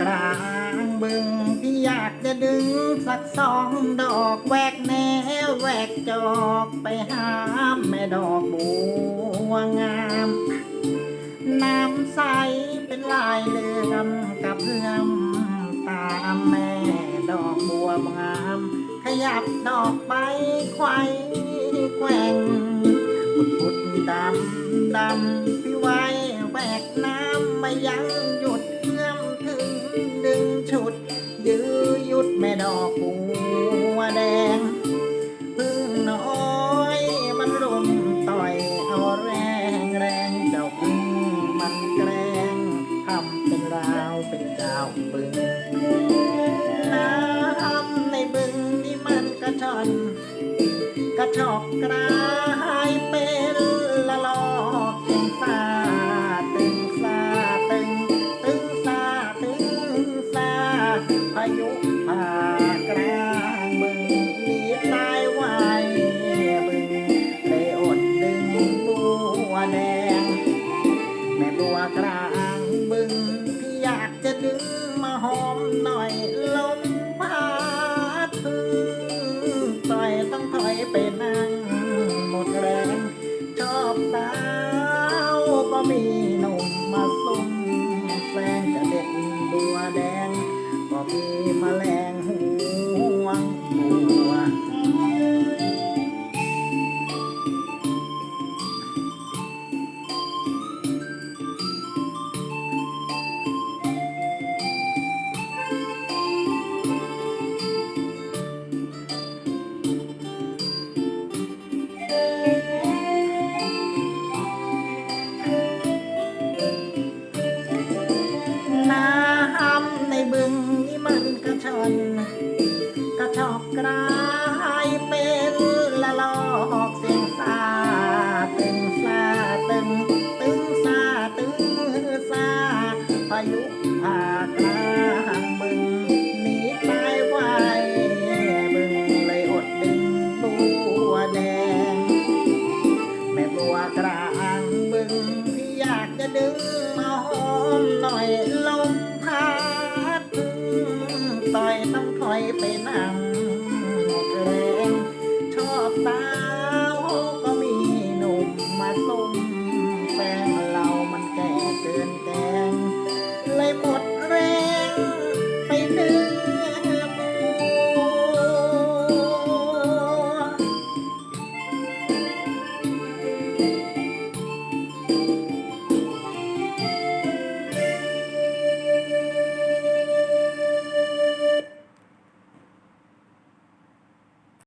กลางบึงที่อยากจะดึงสักสองดอกแวกแนวแวกจอกไปหาแม่ดอกบัวงาม น้ำใสเป็นลายเลื่อมกับเพื่อมตามแม่ดอกบัวงาม ขยับดอกใบไขว้แกว่งปุดปุดดำดำ อกบัวแดง พึ่งน้อยมันรุมต่อยเอาแรงแรงเจ้าพึ่งมันแกล้งทำเป็นราวเป็นเจ้าบึงน้ำในบึงนี่มันกระชอนกระชอกกระ ม่บัวกลางบึงที่อยากจะดึงมาหอมหน่อยลมพัดพึ่งต่อยต้องถอยไปนั่งหมดแรงชอบสาวก็มีหนุ่มมาซุ่มแฟนจะเด็ดบัวแดงก็มีมาแล บึงนี่มันกระชอนกระชอกกลายเป็นละลอกเสียงซาตึงซาตึงตึงซาตึงซาพายุพากลางบึงหนีตายไวบึงเลยอดดึงบัวแดงแม่บัวกลางบึงที่อยากจะดึงมาหอมหน่อยลมพัดพึ่ง อยต้องถอยไปนั่งเกรงชอบตา